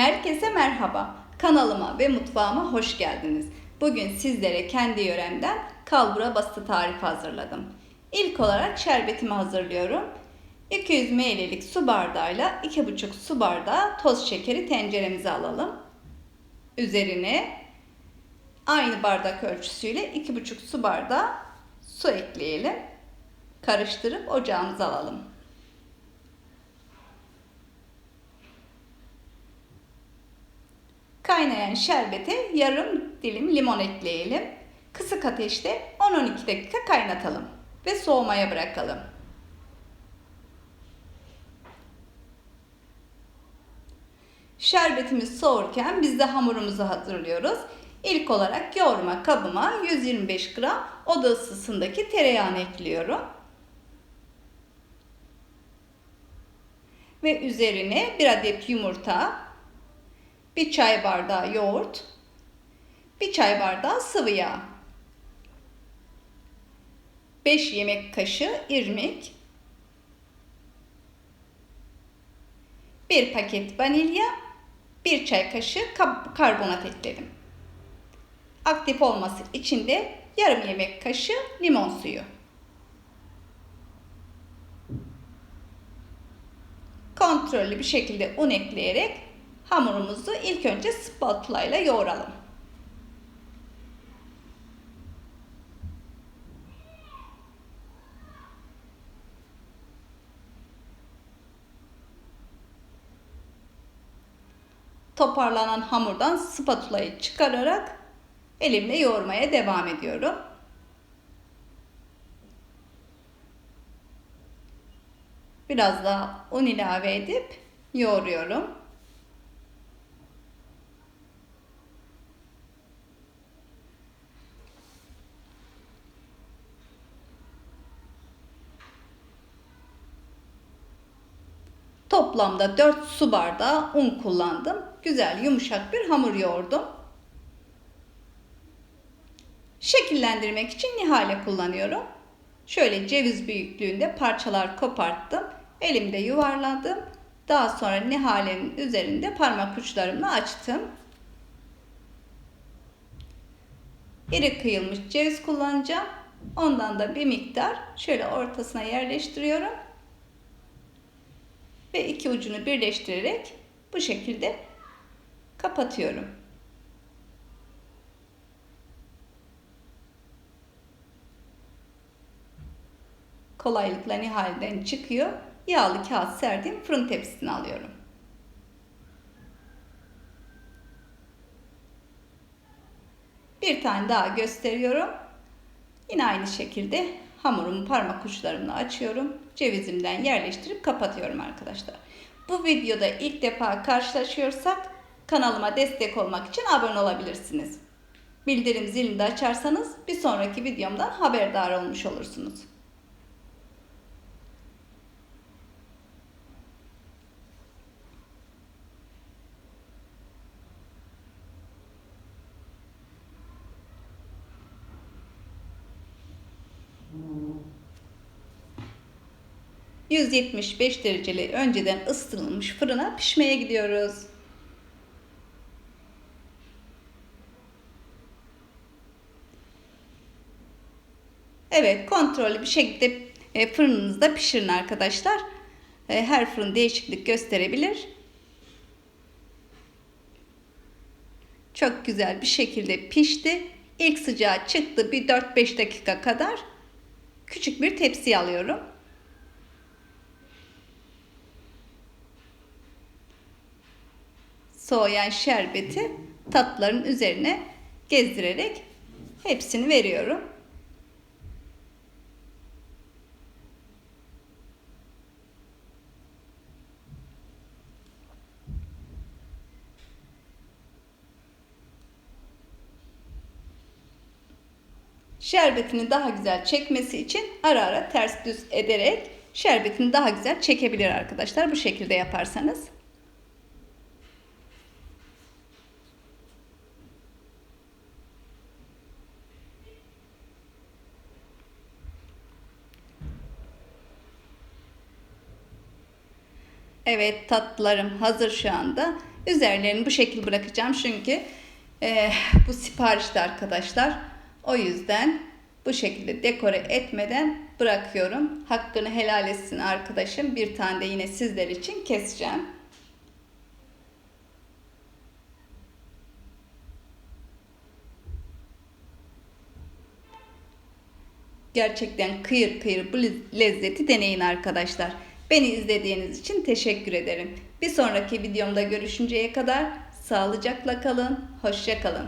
Herkese merhaba. Kanalıma ve mutfağıma hoş geldiniz. Bugün sizlere kendi yöremden kalbura bastı tarifi hazırladım. İlk olarak şerbetimi hazırlıyorum. 200 ml'lik su bardağıyla 2,5 su bardağı toz şekeri tenceremize alalım. Üzerine aynı bardak ölçüsüyle 2,5 su bardağı su ekleyelim. Karıştırıp ocağımıza alalım. Kaynayan şerbete yarım dilim limon ekleyelim. Kısık ateşte 10-12 dakika kaynatalım ve soğumaya bırakalım. Şerbetimiz soğurken biz de hamurumuzu hazırlıyoruz. İlk olarak yoğurma kabıma 125 gram oda ısısındaki tereyağını ekliyorum. Ve üzerine bir adet yumurta, bir çay bardağı yoğurt, bir çay bardağı sıvı yağ, 5 yemek kaşığı irmik, bir paket vanilya, bir çay kaşığı karbonat ekledim. Aktif olması için de yarım yemek kaşığı limon suyu. Kontrollü bir şekilde un ekleyerek hamurumuzu ilk önce spatula ile yoğuralım. Toparlanan hamurdan spatulayı çıkararak elimle yoğurmaya devam ediyorum. Biraz daha un ilave edip yoğuruyorum. Toplamda 4 su bardağı un kullandım. Güzel yumuşak bir hamur yoğurdum. Şekillendirmek için nihale kullanıyorum. Şöyle ceviz büyüklüğünde parçalar koparttım. Elimde yuvarladım. Daha sonra nihalenin üzerinde parmak uçlarımla açtım. İri kıyılmış ceviz kullanacağım. Ondan da bir miktar şöyle ortasına yerleştiriyorum ve iki ucunu birleştirerek bu şekilde kapatıyorum. Kolaylıkla nihalden çıkıyor. Yağlı kağıt serdiğim fırın tepsisine alıyorum. Bir tane daha gösteriyorum. Yine aynı şekilde hamurumu parmak uçlarımla açıyorum. Cevizimden yerleştirip kapatıyorum arkadaşlar. Bu videoda ilk defa karşılaşıyorsak kanalıma destek olmak için abone olabilirsiniz. Bildirim zilini de açarsanız bir sonraki videomdan haberdar olmuş olursunuz. 175 dereceli önceden ısıtılmış fırına pişmeye gidiyoruz. Evet kontrollü bir şekilde e, fırınınızda pişirin arkadaşlar. E, her fırın değişiklik gösterebilir. Çok güzel bir şekilde pişti. İlk sıcağı çıktı bir 4-5 dakika kadar. Küçük bir tepsi alıyorum. Soğuyan şerbeti tatların üzerine gezdirerek hepsini veriyorum. Şerbetini daha güzel çekmesi için ara ara ters düz ederek şerbetini daha güzel çekebilir arkadaşlar. Bu şekilde yaparsanız. Evet tatlılarım hazır şu anda. Üzerlerini bu şekil bırakacağım çünkü e, bu siparişte arkadaşlar. O yüzden bu şekilde dekore etmeden bırakıyorum. Hakkını helal etsin arkadaşım. Bir tane de yine sizler için keseceğim. Gerçekten kıyır kıyır bu lezzeti deneyin arkadaşlar. Beni izlediğiniz için teşekkür ederim. Bir sonraki videomda görüşünceye kadar sağlıcakla kalın, hoşça kalın.